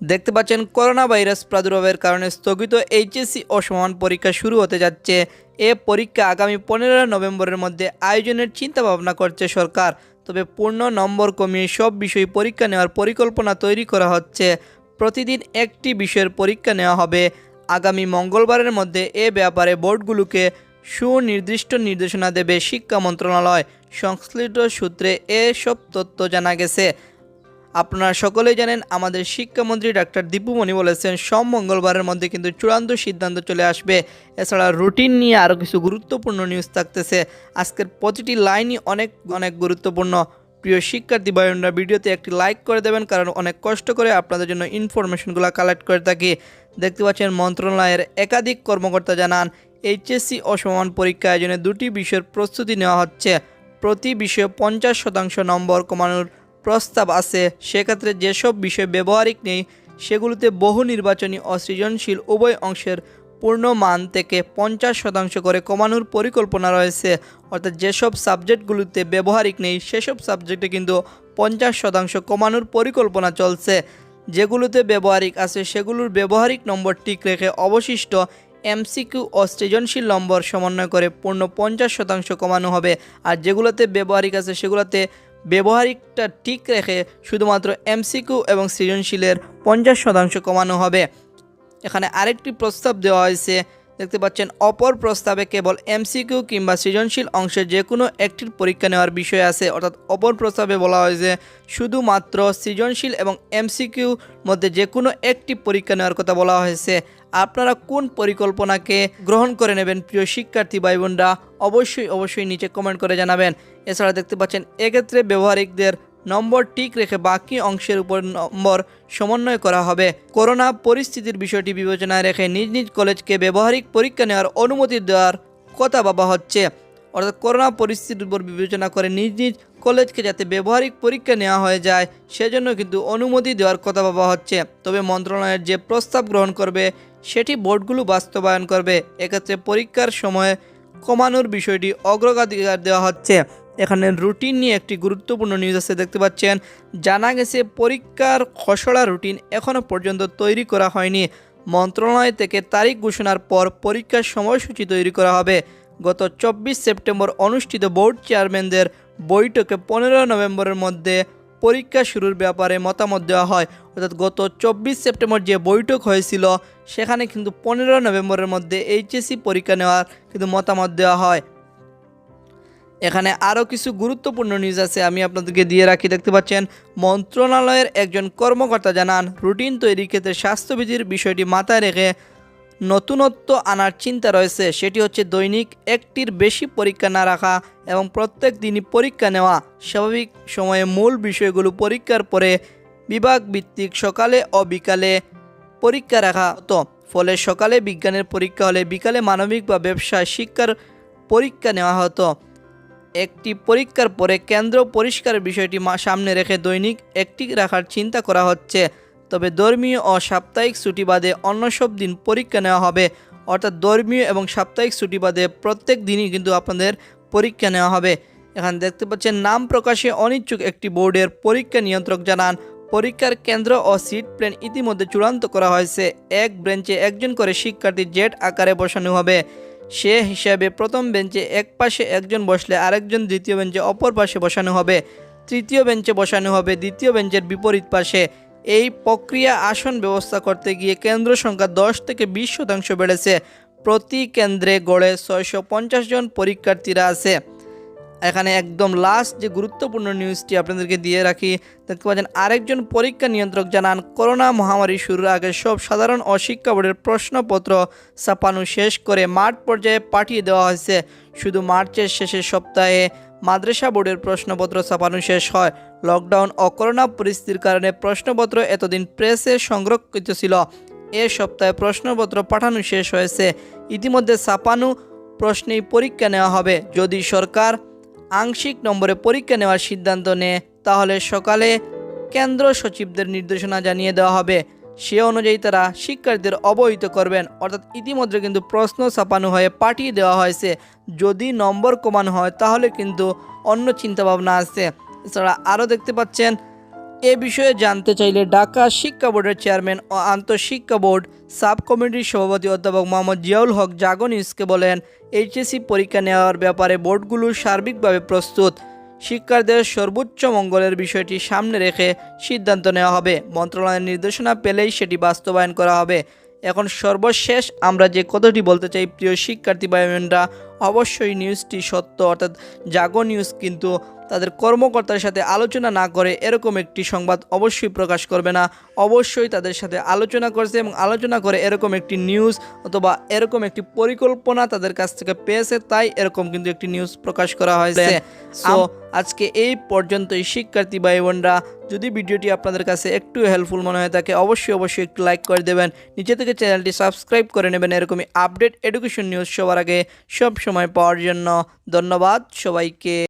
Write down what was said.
দেখতে পাচ্ছেন corona virus প্রাদুর্ভাবের কারণে স্থগিত এইচএসসি ও সমান পরীক্ষা শুরু হতে যাচ্ছে। এ পরীক্ষা আগামী পনেরো নভেম্বরের মধ্যে আয়োজনের চিন্তা ভাবনা করছে সরকার। তবে পূর্ণ নম্বর কমিয়ে সব বিষয় পরীক্ষা নেওয়ার পরিকল্পনা তৈরি করা হচ্ছে। প্রতিদিন একটি বিষয়ের পরীক্ষা নেওয়া হবে। আগামী মঙ্গলবারের মধ্যে এ ব্যাপারে বোর্ডগুলোকে সুনির্দিষ্ট নির্দেশনা দেবে শিক্ষা মন্ত্রণালয়। সংশ্লিষ্ট সূত্রে এসব তথ্য জানা গেছে। আপনারা সকলেই জানেন, আমাদের শিক্ষামন্ত্রী ডাক্তার দীপুমণি বলেছেন সব মঙ্গলবারের মধ্যে কিন্তু চূড়ান্ত সিদ্ধান্ত চলে আসবে। এছাড়া রুটিন নিয়ে আরও কিছু গুরুত্বপূর্ণ নিউজ থাকতেছে। আজকের প্রতিটি লাইনই অনেক অনেক গুরুত্বপূর্ণ। প্রিয় শিক্ষার্থী ভাইরা ভিডিওতে একটি লাইক করে দেবেন, কারণ অনেক কষ্ট করে আপনাদের জন্য ইনফরমেশনগুলো কালেক্ট করে থাকি। দেখতে পাচ্ছেন, মন্ত্রণালয়ের একাধিক কর্মকর্তা জানান এইচএসসি ও সমান পরীক্ষা আয়োজনে দুটি বিষয়ের প্রস্তুতি নেওয়া হচ্ছে। প্রতি বিষয়ে পঞ্চাশ শতাংশ নম্বর কমানোর প্রস্তাব আছে, সেক্ষেত্রে যেসব বিষয় ব্যবহারিক নেই, সেগুলোতে বহু নির্বাচনী ও সৃজনশীল উভয় অংশের পূর্ণ মান থেকে পঞ্চাশ শতাংশ করে কমানোর পরিকল্পনা রয়েছে। অর্থাৎ যেসব সাবজেক্টগুলোতে ব্যবহারিক নেই, সেসব সাবজেক্টে কিন্তু পঞ্চাশ শতাংশ কমানোর পরিকল্পনা চলছে। যেগুলোতে ব্যবহারিক আছে, সেগুলোর ব্যবহারিক নম্বর ঠিক রেখে অবশিষ্ট এমসিকিউ ও সৃজনশীল নম্বর সমন্বয় করে পূর্ণ পঞ্চাশ শতাংশ কমানো হবে। আর যেগুলোতে ব্যবহারিক আছে, সেগুলোতে ব্যবহারিকটা ঠিক রেখে শুধুমাত্র এমসিকিউ এবং সৃজনশীলের পঞ্চাশ শতাংশ কমানো হবে। এখানে আরেকটি প্রস্তাব দেওয়া হয়েছে দেখতে পাচ্ছেন, অপর প্রস্তাবে কেবল এমসিকিউ কিংবা সৃজনশীল অংশের যে কোনো একটির পরীক্ষা নেওয়ার বিষয় আছে। অর্থাৎ অপর প্রস্তাবে বলা হয়েছে শুধুমাত্র সৃজনশীল এবং এমসিকিউ মধ্যে যে কোনো একটি পরীক্ষা নেওয়ার কথা বলা হয়েছে। আপনারা কোন পরিকল্পনাকে গ্রহণ করে নেবেন, প্রিয় শিক্ষার্থী ভাই বোনরা অবশ্যই অবশ্যই নিচে কমেন্ট করে জানাবেন। এছাড়া দেখতে পাচ্ছেন, এক্ষেত্রে ব্যবহারিকদের নম্বর ঠিক রেখে বাকি অংশের উপর নম্বর সমন্বয় করা হবে। করোনা পরিস্থিতির বিষয়টি বিবেচনায় রেখে নিজ নিজ কলেজকে ব্যবহারিক পরীক্ষা নেওয়ার অনুমতি দেওয়ার কথা ভাবা হচ্ছে। অর্থাৎ করোনা পরিস্থিতির উপর বিবেচনা করে নিজ নিজ কলেজকে যাতে ব্যবহারিক পরীক্ষা নেওয়া হয়ে যায়, সেজন্য কিন্তু অনুমতি দেওয়ার কথা ভাবা হচ্ছে। তবে মন্ত্রণালয়ের যে প্রস্তাব গ্রহণ করবে, সেটি বোর্ডগুলো বাস্তবায়ন করবে। এক্ষেত্রে পরীক্ষার সময় কমানোর বিষয়টি অগ্রাধিকার দেওয়া হচ্ছে। এখানে রুটিন নিয়ে একটি গুরুত্বপূর্ণ নিউজ আছে, দেখতে পাচ্ছেন। জানা গেছে, পরীক্ষার খসড়া রুটিন এখনও পর্যন্ত তৈরি করা হয়নি। মন্ত্রণালয় থেকে তারিখ ঘোষণার পর পরীক্ষার সময়সূচি তৈরি করা হবে। গত চব্বিশ সেপ্টেম্বর অনুষ্ঠিত বোর্ড চেয়ারম্যানদের বৈঠকে পনেরো নভেম্বরের মধ্যে পরীক্ষা শুরুর ব্যাপারে মতামত দেওয়া হয়। অর্থাৎ গত চব্বিশ সেপ্টেম্বর যে বৈঠক হয়েছিল, সেখানে কিন্তু পনেরো নভেম্বরের মধ্যে এইচএসসি পরীক্ষা নেওয়ার কিন্তু মতামত দেওয়া হয়। এখানে আরও কিছু গুরুত্বপূর্ণ নিউজ আছে, আমি আপনাদেরকে দিয়ে রাখি। দেখতে পাচ্ছেন, মন্ত্রণালয়ের একজন কর্মকর্তা জানান রুটিন তৈরির ক্ষেত্রে স্বাস্থ্যবিধির বিষয়টি মাথায় রেখে নতুনত্ব আনার চিন্তা রয়েছে। সেটি হচ্ছে দৈনিক একটির বেশি পরীক্ষা না রাখা এবং প্রত্যেক দিনই পরীক্ষা নেওয়া। স্বাভাবিক সময়ে মূল বিষয়গুলো পরীক্ষার পরে বিভাগ ভিত্তিক সকালে ও বিকালে পরীক্ষা রাখা হতো। ফলে সকালে বিজ্ঞানের পরীক্ষা হলে বিকালে মানবিক বা ব্যবসা শিক্ষার পরীক্ষা নেওয়া হতো। একটি পরীক্ষার পরে কেন্দ্র পরিষ্কারের বিষয়টি সামনে রেখে দৈনিক একটি রাখার চিন্তা করা হচ্ছে। তবে ধর্মীয় ও সাপ্তাহিক ছুটি বাদে অন্য সব দিন পরীক্ষা নেওয়া হবে। অর্থাৎ ধর্মীয় এবং সাপ্তাহিক ছুটি বাদে প্রত্যেক দিনই কিন্তু আপনাদের পরীক্ষা নেওয়া হবে। এখানে দেখতে পাচ্ছেন, নাম প্রকাশে অনিচ্ছুক একটি বোর্ডের পরীক্ষা নিয়ন্ত্রক জানান, পরীক্ষার কেন্দ্র ও সিট প্ল্যান ইতিমধ্যে চূড়ান্ত করা হয়েছে। এক ব্রেঞ্চে একজন করে শিক্ষার্থী জেট আকারে বসানো হবে। সে হিসাবে প্রথম বেঞ্চে এক পাশে একজন বসলে আরেকজন দ্বিতীয় বেঞ্চে অপর পাশে বসানো হবে। তৃতীয় বেঞ্চে বসানো হবে দ্বিতীয় বেঞ্চের বিপরীত পাশে। এই প্রক্রিয়া আসন ব্যবস্থা করতে গিয়ে কেন্দ্র সংখ্যা দশ থেকে বিশ শতাংশ বেড়েছে। প্রতি কেন্দ্রে গড়ে ছয়শো পঞ্চাশ জন পরীক্ষার্থীরা আছে। এখানে একদম লাস্ট যে গুরুত্বপূর্ণ নিউজটি আপনাদেরকে দিয়ে রাখি, দেখতে পাচ্ছেন, আরেকজন পরীক্ষা নিয়ন্ত্রক জানান, করোনা মহামারী শুরুর আগে সব সাধারণ ও শিক্ষা বোর্ডের প্রশ্নপত্র ছাপানো শেষ করে মাঠ পর্যায়ে পাঠিয়ে দেওয়া হয়েছে। শুধু মার্চের শেষের সপ্তাহে মাদ্রাসা বোর্ডের প্রশ্নপত্র ছাপানো শেষ হয়। লকডাউন ও করোনা পরিস্থিতির কারণে প্রশ্নপত্র এতদিন প্রেসে সংরক্ষিত ছিল। এ সপ্তাহে প্রশ্নপত্র পাঠানো শেষ হয়েছে। ইতিমধ্যে ছাপানো প্রশ্নেই পরীক্ষা নেওয়া হবে। যদি সরকার আংশিক নম্বরে পরীক্ষা নেওয়ার সিদ্ধান্ত নেয়। তাহলে সকালে কেন্দ্র সচিবদের নির্দেশনা জানিয়ে দেওয়া হবে। সে অনুযায়ী তারা শিক্ষার্থীদের অবহিত করবেন। অর্থাৎ ইতিমধ্যে কিন্তু প্রশ্ন ছাপানো হয়ে পাঠিয়ে দেওয়া হয়েছে। যদি নম্বর কমানো হয়, তাহলে কিন্তু অন্য চিন্তাভাবনা আছে। এছাড়া আরও দেখতে পাচ্ছেন এ বিষয়ে জানতে চাইলে ঢাকা শিক্ষা বোর্ডের চেয়ারম্যান ও আন্তঃশিক্ষা বোর্ড সাব কমিটির সভাপতি অধ্যাপক মোহাম্মদ জিয়াউল হক জাগো নিউজকে বলেন, এইচএসসি পরীক্ষা নেওয়ার ব্যাপারে বোর্ডগুলো সার্বিকভাবে প্রস্তুত। শিক্ষার্থীদের সর্বোচ্চ মঙ্গলের বিষয়টি সামনে রেখে সিদ্ধান্ত নেওয়া হবে। মন্ত্রণালয়ের নির্দেশনা পেলেই সেটি বাস্তবায়ন করা হবে। এখন সর্বশেষ আমরা যে কথাটি বলতে চাই, প্রিয় শিক্ষার্থী ভাই অবশ্যই নিউজটি সত্য, অর্থাৎ জাগো নিউজ কিন্তু তাদের কর্মকর্তার সাথে আলোচনা না করে এরকম একটি সংবাদ অবশ্যই প্রকাশ করবে না। অবশ্যই তাদের সাথে আলোচনা করছে এবং আলোচনা করে এরকম একটি নিউজ অথবা এরকম একটি পরিকল্পনা তাদের কাছ থেকে পেয়েছে তাই এরকম কিন্তু একটি নিউজ প্রকাশ করা হয়েছে। সো আজকে এই পর্যন্তই। শিক্ষার্থী ভাই বোনরা যদি ভিডিওটি আপনাদের কাছে একটু হেল্পফুল মনে হয় থাকে অবশ্যই অবশ্যই একটু লাইক করে দেবেন। নিচে থেকে চ্যানেলটি সাবস্ক্রাইব করে নেবেন এরকমই আপডেট এডুকেশন নিউজ সবার আগে সব সময় পাওয়ার জন্য। ধন্যবাদ সবাইকে।